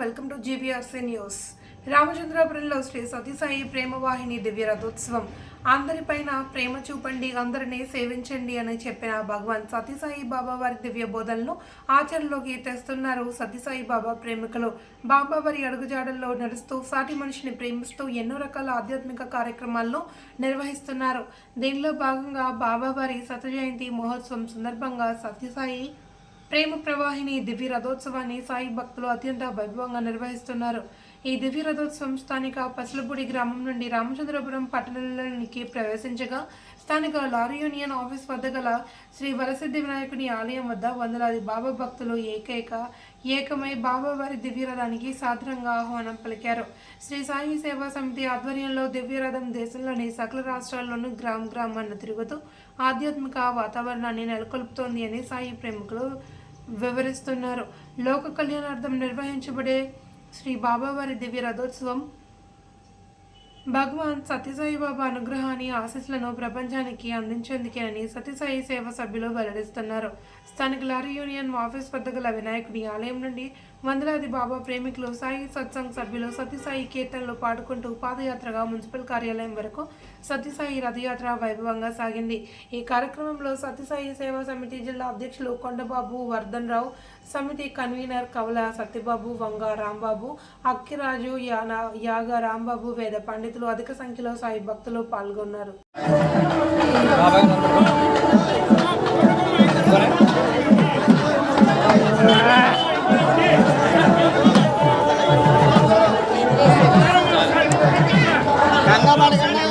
Welcome to GBRC news. రామచంద్రాపురంలో Shri Satisai ప్రేమవాహిని దివ్య రథోత్సవం. అందరిపైన ప్రేమ చూపండి అందరినీ సేవించండి అని చెప్పిన భగవాన్ సతీసాయి బాబా వారి దివ్య బోధనలు ఆచరణలోకి తెస్తున్నారు సతీసాయి బాబా ప్రేమికులు. బాబా వారి అడుగుజాడల్లో నడుస్తూ సాటి మనిషిని ప్రేమిస్తూ ఎన్నో రకాల ఆధ్యాత్మిక కార్యక్రమాలను నిర్వహిస్తున్నారు. దీనిలో భాగంగా బాబా వారి సత జయంతి మహోత్సవం సందర్భంగా సత్యసాయి ప్రేమ ప్రవాహిని దివ్య రథోత్సవాన్ని సాయి భక్తులు అత్యంత వైభవంగా నిర్వహిస్తున్నారు. ఈ దివ్య రథోత్సవం స్థానిక పసులపూడి గ్రామం నుండి రామచంద్రపురం పట్టణంలోనికి ప్రవేశించగా స్థానిక లారీ యూనియన్ ఆఫీస్ వద్ద గల శ్రీ వరసిద్ధి వినాయకుని ఆలయం వద్ద వందలాది బాబా భక్తులు ఏకైక ఏకమై బాబా వారి దివ్య రథానికి ఆహ్వానం పలికారు. శ్రీ సాయి సేవా సమితి ఆధ్వర్యంలో దివ్య రథం దేశంలోని సకల రాష్ట్రాల్లోనూ గ్రామ గ్రామాన్ని తిరుగుతూ ఆధ్యాత్మిక వాతావరణాన్ని నెలకొల్పుతోంది అని సాయి ప్రేమికులు వివరిస్తున్నారు. లోక కళ్యాణార్థం నిర్వహించబడే శ్రీ బాబావారి దివ్య రథోత్సవం. భగవాన్ సత్యసాయి బాబా అనుగ్రహాన్ని ఆశీస్సులను ప్రపంచానికి అందించేందుకేనని సత్యసాయి సేవ సభ్యులు వెల్లడిస్తున్నారు. స్థానిక లారీ యూనియన్ ఆఫీస్ వద్ద గల వినాయకుడి ఆలయం నుండి వందలాది బాబా ప్రేమికులు సాయి సత్సంగ్ సభ్యులు సత్యసాయి కీర్తనలు పాడుకుంటూ పాదయాత్రగా మున్సిపల్ కార్యాలయం వరకు సత్యసాయి రథయాత్ర వైభవంగా సాగింది. ఈ కార్యక్రమంలో సత్యసాయి సేవా సమితి జిల్లా అధ్యక్షులు కొండబాబు వర్ధన్ రావు సమితి కన్వీనర్ కవల సత్యబాబు వంగ రాంబాబు అక్కిరాజు యానా యాగ రాంబాబు వేద పండితులు అధిక సంఖ్యలో సాయి భక్తులు పాల్గొన్నారు. கங்கமாடு கண்ணா.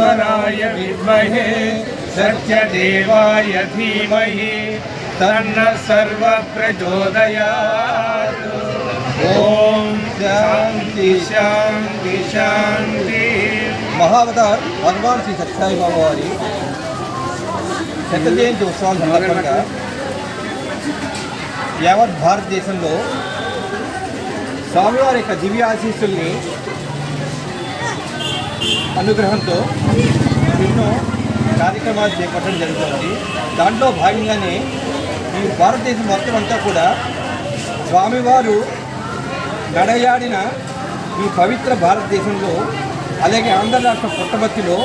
साईश्वराय विद्महे सत्यदेवाय धीमहि तन्नः सर्वप्रचोदयात् ॐ शान्ति शान्ति शान्ति మహావతార్ భగవాన్ శ్రీ సత్యసాయి బాబా వారి శత జయంతి ఉత్సవాల సందర్భంగా యావత్ భారతదేశంలో స్వామివారి యొక్క దివ్య ఆశీస్సుల్ని అనుగ్రహంతో ఎన్నో కార్యక్రమాలు చేపట్టడం జరుగుతుంది. దాంట్లో భాగంగానే ఈ భారతదేశం మొత్తం అంతా కూడా స్వామివారు నడయాడిన ఈ పవిత్ర భారతదేశంలో అలాగే ఆంధ్ర రాష్ట్ర పుట్టబర్తిలో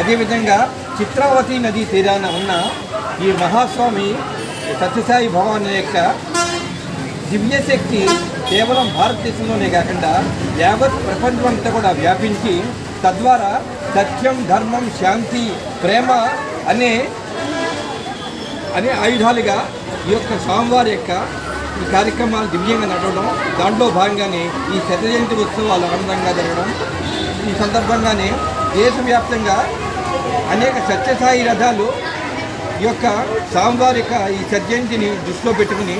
అదేవిధంగా చిత్రావతి నదీ తీరాన ఉన్న ఈ మహాస్వామి సత్యసాయి భగవాన్ యొక్క దివ్యశక్తి కేవలం భారతదేశంలోనే కాకుండా యావత్ ప్రపంచం అంతా కూడా వ్యాపించి తద్వారా సత్యం ధర్మం శాంతి ప్రేమ అనే అనే ఆయుధాలుగా ఈ యొక్క స్వామివారి యొక్క ఈ కార్యక్రమాలు దివ్యంగా నడవడం దాంట్లో భాగంగానే ఈ శత జయంతి ఉత్సవాలు ఆనందంగా జరగడం ఈ సందర్భంగానే దేశవ్యాప్తంగా అనేక సత్యసాయి రథాలు ఈ యొక్క స్వామివారి యొక్క ఈ సత్యంతిని దృష్టిలో పెట్టుకుని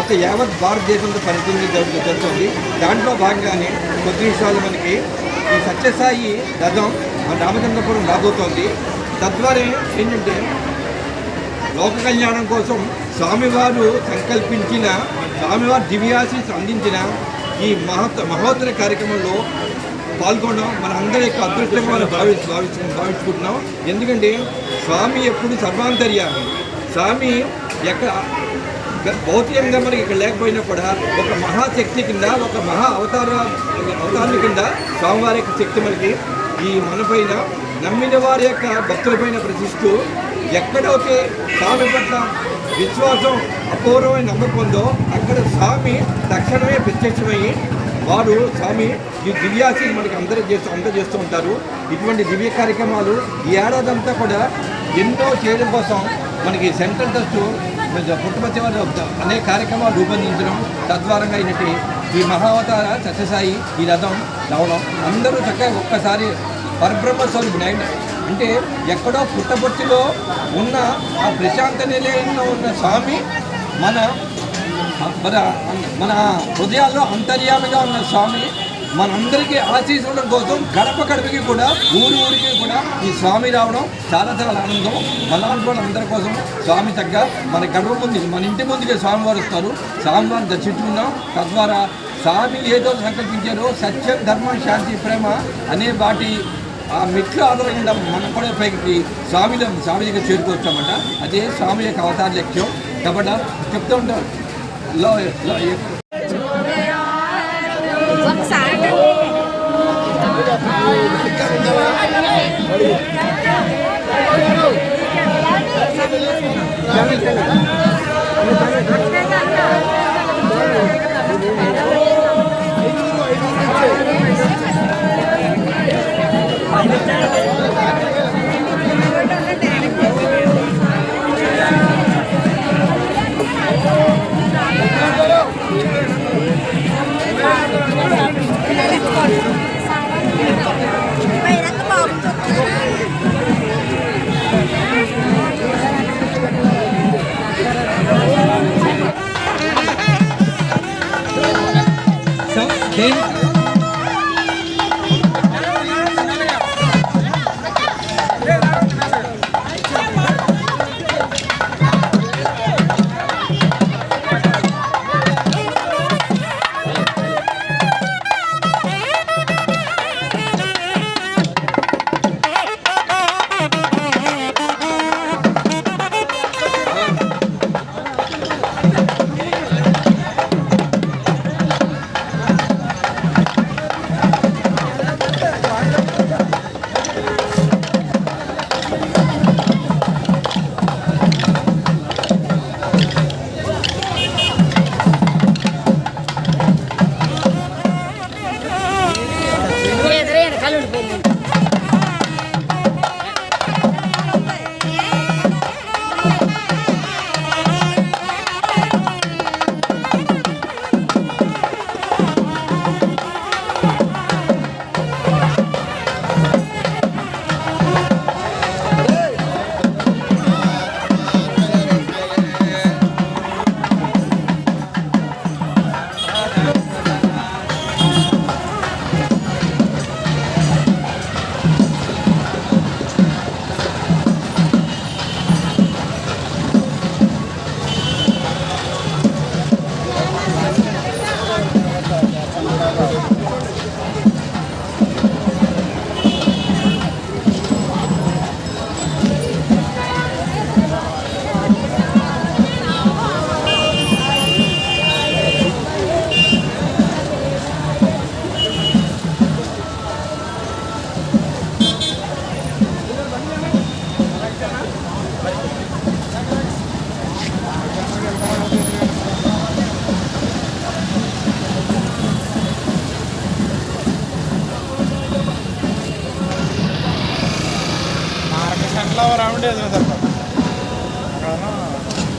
ఒక యావత్ భారతదేశంలో పరిస్థితి జరుగుతుంది. దాంట్లో భాగంగానే కొద్ది నిమిషాలు మనకి ఈ సత్యసాయి రథం మన రామచంద్రపురం రాబోతోంది. తద్వారా ఏంటంటే లోక కళ్యాణం కోసం స్వామివారు సంకల్పించిన స్వామివారు దివ్యాశీస్ అందించిన ఈ మహత్ మహోత్తర కార్యక్రమంలో పాల్గొనడం మన అందరి యొక్క అదృష్టంగా మనం భావి భావించు భావించుకుంటున్నాం. ఎందుకంటే స్వామి ఎప్పుడు సర్వాంతర్యామి. స్వామి ఎక్కడ భౌతికంగా మనకి ఇక్కడ లేకపోయినా కూడా ఒక మహాశక్తి కింద ఒక మహా అవతార అవతారం కింద స్వామివారి యొక్క శక్తి మనకి ఈ మనపైన నమ్మిన వారి యొక్క భక్తులపైన ప్రతిస్తూ ఎక్కడైతే స్వామి పట్ల విశ్వాసం అపూర్వమైన నమ్మకంతో అక్కడ స్వామి తక్షణమే ప్రత్యక్షమై వారు స్వామి ఈ దివ్యాసి మనకి అందరూ చేస్తూ అందజేస్తూ చేస్తూ ఉంటారు. ఇటువంటి దివ్య కార్యక్రమాలు ఈ ఏడాది అంతా కూడా ఎన్నో చేయడం కోసం మనకి సెంట్రల్ ట్రస్ట్ పుట్టపర్తి వారు అనేక కార్యక్రమాలు రూపొందించడం తద్వారంగా అయినట్టు ఈ మహావతార సత్యసాయి ఈ రథం రావడం అందరూ చక్కగా ఒక్కసారి పరబ్రహ్మ స్వామి అంటే ఎక్కడో పుట్టపర్తిలో ఉన్న ఆ ప్రశాంత నిలయంలో ఉన్న స్వామి మన మన మన హృదయాల్లో అంతర్యామిగా ఉన్న స్వామి మనందరికీ ఆశీస్సుల కోసం గడప గడపకి కూడా ఊరి ఊరికి కూడా ఈ స్వామి రావడం చాలా చాలా ఆనందం. మలాంటి వాళ్ళందరి కోసం స్వామి తగ్గ మన గడప ముందు మన ఇంటి ముందుకే స్వామివారు వస్తారు. స్వామివారిని దర్శించుకున్నాం తద్వారా స్వామి ఏదో సంకల్పించారో సత్యం ధర్మం శాంతి ప్రేమ అనే వాటి ఆ మెట్లు ఆధారంగా మనం కూడా పైకి స్వామిలో స్వామి దగ్గర చేరుకోవచ్చామంట అదే స్వామి యొక్క అవతార లక్ష్యం. కాబట్టి చెప్తూ ఉంటాం దేని- எடுப்போம் から。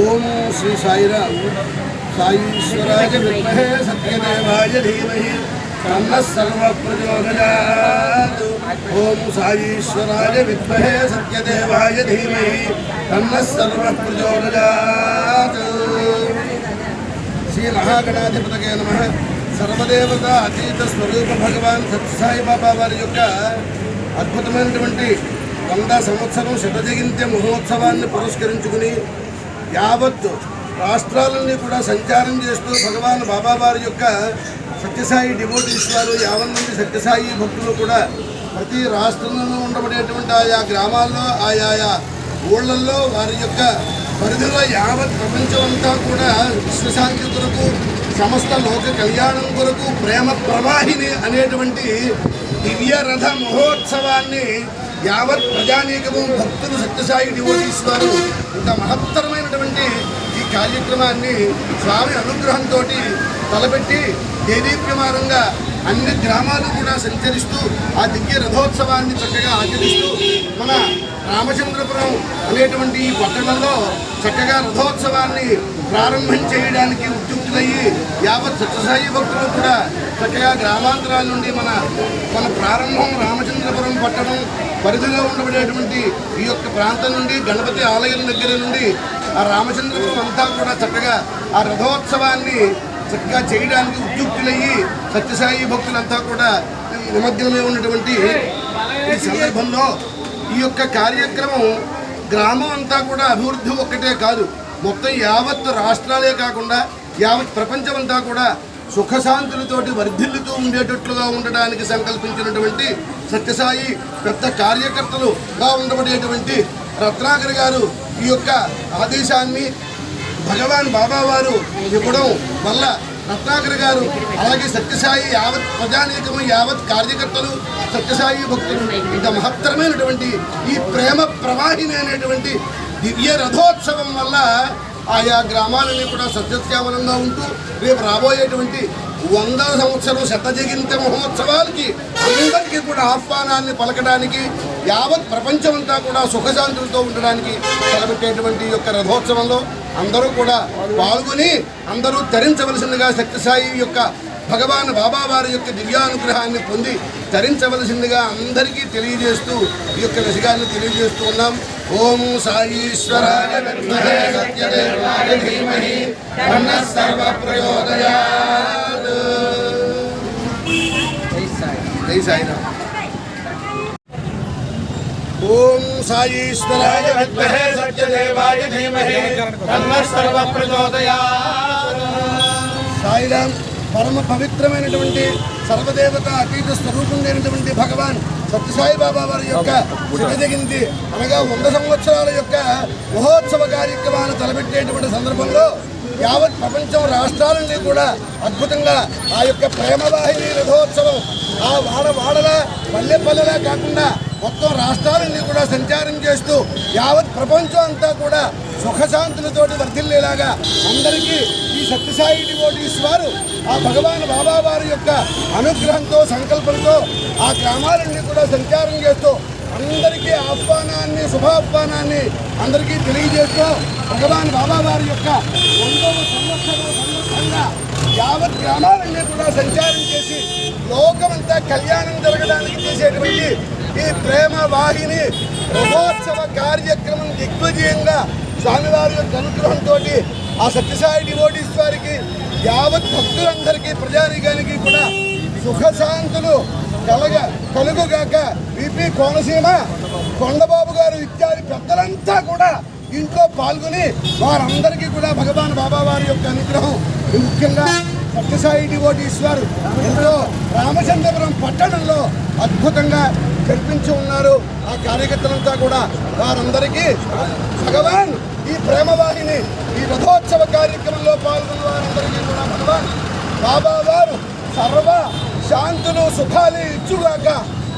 ఓం శ్రీ సాయిరా సాయీశ్వరాయ విద్మహే సత్యదేవాయ ధీమహి తన్న సర్వ ప్రచోదయాత్ ఓం సాయీశ్వరాయ విద్మహే సత్యదేవాయ ధీమహి తన్న సర్వ ప్రచోదయాత్ శ్రీ మహాగణాధిపతకే నమ సర్వదేవత అతీత స్వరూప భగవాన్ సత్యసాయి బాబా వారి యొక్క అద్భుతమైనటువంటి వంద సంవత్సరం శతజగింత్య మహోత్సవాన్ని పురస్కరించుకుని యావత్ రాష్ట్రాలన్నీ కూడా సంచారం చేస్తూ భగవాన్ బాబా వారి యొక్క సత్యసాయి డివోటీస్ వారు యావన్ మంది సత్యసాయి భక్తులు కూడా ప్రతి రాష్ట్రంలోనూ ఉండబడేటువంటి ఆయా గ్రామాల్లో ఆయా ఊళ్ళల్లో వారి యొక్క పరిధిలో యావత్ ప్రపంచం అంతా కూడా విశ్వశాంతి కొరకు సమస్త లోక కళ్యాణం కొరకు ప్రేమ ప్రవాహిని అనేటువంటి దివ్య రథ మహోత్సవాన్ని యావత్ ప్రజానీకము భక్తులు సత్యసాయి నివసిస్తున్నారు ఇంత మహత్తరమైనటువంటి ఈ కార్యక్రమాన్ని స్వామి అనుగ్రహంతో తలపెట్టి దేదీప్యమానంగా అన్ని గ్రామాలు కూడా సంచరిస్తూ ఆ దివ్య రథోత్సవాన్ని చక్కగా ఆచరిస్తూ మన రామచంద్రపురం అనేటువంటి ఈ పట్టణంలో చక్కగా రథోత్సవాన్ని ప్రారంభం చేయడానికి ఉద్యుక్తులయ్యి యావత్ సత్యసాయి భక్తులు కూడా చక్కగా గ్రామాంతరాల నుండి మన మన ప్రారంభం రామచంద్రపురం పట్టణం పరిధిలో ఉండబడేటువంటి ఈ యొక్క ప్రాంతం నుండి గణపతి ఆలయం దగ్గర నుండి ఆ రామచంద్రపురం అంతా కూడా చక్కగా ఆ రథోత్సవాన్ని చక్కగా చేయడానికి ఉద్యుక్తులయ్యి సత్యసాయి భక్తులంతా కూడా నిమగ్నమై ఉన్నటువంటి ఈ సందర్భంలో ఈ యొక్క కార్యక్రమం గ్రామం అంతా కూడా అభివృద్ధి ఒక్కటే కాదు మొత్తం యావత్ రాష్ట్రాలే కాకుండా యావత్ ప్రపంచం అంతా కూడా సుఖశాంతులతోటి వర్ధిల్లుతూ ఉండేటట్లుగా ఉండడానికి సంకల్పించినటువంటి సత్యసాయి పెద్ద కార్యకర్తలుగా ఉండబడేటువంటి రత్నాకర్ గారు ఈ యొక్క ఆదేశాన్ని భగవాన్ బాబా వారు ఇవ్వడం వల్ల రత్నాకర్ గారు అలాగే సత్యసాయి యావత్ ప్రజానీకము యావత్ కార్యకర్తలు సత్యసాయి భక్తులు ఇంత మహత్తరమైనటువంటి ఈ ప్రేమ ప్రవాహిని అనేటువంటి దివ్య రథోత్సవం వల్ల ఆయా గ్రామాలన్నీ కూడా సత్యశ్యామలంగా ఉంటూ రేపు రాబోయేటువంటి వంద సంవత్సరం శతజగింత మహోత్సవాలకి అందరికీ కూడా ఆహ్వానాన్ని పలకడానికి యావత్ ప్రపంచమంతా కూడా సుఖశాంతులతో ఉండడానికి తలపెట్టేటువంటి యొక్క రథోత్సవంలో అందరూ కూడా పాల్గొని అందరూ తరించవలసిందిగా శక్తిసాయి యొక్క భగవాన్ బాబా వారి యొక్క దివ్యానుగ్రహాన్ని పొంది తరించవలసిందిగా అందరికీ తెలియజేస్తూ ఈ యొక్క విషయాన్ని తెలియజేస్తూ ఉన్నాం. ఓం సాయీశ్వరాయ విద్మహే సత్యదేవాయ ధీమహి తన్నః సర్వ ప్రచోదయాత్. జై సాయిరామ్. ఓం సాయీశ్వరాయ విద్మహే సత్యదేవాయ ధీమహి తన్నః సర్వ ప్రచోదయాత్ సాయిరామ్. పరమ పవిత్రమైనటువంటి సర్వదేవత అతీత స్వరూపం లేనటువంటి భగవాన్ సత్యసాయి బాబా వారి యొక్క శివజగింది అనగా వంద సంవత్సరాల యొక్క మహోత్సవ కార్యక్రమాన్ని తలపెట్టేటువంటి సందర్భంలో యావత్ ప్రపంచం రాష్ట్రాలన్నీ కూడా అద్భుతంగా ఆ యొక్క ప్రేమవాహిని రథోత్సవం ఆ వాడ వాడలా పల్లె పల్లెలా కాకుండా మొత్తం రాష్ట్రాలన్నీ కూడా సంచారం చేస్తూ యావత్ ప్రపంచం అంతా కూడా సుఖశాంతులతోటి వర్ధిల్లేలాగా అందరికీ ఈ సత్యసాయి డివోటీస్ వారు ఆ భగవాన్ బాబా వారి యొక్క అనుగ్రహంతో సంకల్పంతో ఆ గ్రామాలన్నీ కూడా సంచారం చేస్తూ అందరికీ ఆహ్వానాన్ని శుభాహ్వానాన్ని అందరికీ తెలియజేస్తూ భగవాన్ బాబా వారి యొక్క వందవ సంవత్సరం సందర్భంగా యావత్ గ్రామాలన్నీ కూడా సంచారం చేసి లోకమంతా కళ్యాణం జరగడానికి చేసేటువంటి ఈ ప్రేమ వాహిని రథోత్సవ కార్యక్రమం దిగ్విజయంగా స్వామివారి యొక్క అనుగ్రహంతో ఆ సత్యసాయి డివోటీస్ వారికి యావత్ భక్తులందరికీ ప్రజానీకానికి కూడా సుఖశాంతులు కలగ కలుగుగాక బీపీ కోనసీమ కొండబాబు గారు ఇత్యాది పెద్దలంతా కూడా ఇంట్లో పాల్గొని వారందరికీ కూడా భగవాన్ బాబా వారి యొక్క అనుగ్రహం. ముఖ్యంగా సత్యసాయి డివోటీశ్వర్ ఎంతో రామచంద్రపురం పట్టణంలో అద్భుతంగా జరిపించి ఉన్నారు. ఆ కార్యకర్తలంతా కూడా వారందరికీ భగవాన్ ఈ ప్రేమవాహిని ఈ రథోత్సవ కార్యక్రమంలో పాల్గొన్న వారందరికీ కూడా భగవాన్. బాబా వారు సర్వ శాంతులు సుఖాలు ఇచ్చుగాక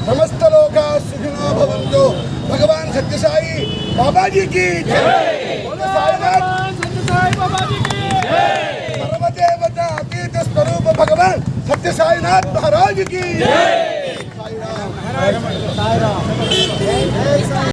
సమస్త లోక సుఖినో భవంతు భగవాన్ సత్యసాయి బాబాజీకి సర్వదేవత అతీత స్వరూప భగవాన్ సత్యసాయినాథ్ మహారాజుకి సాయిరామ్.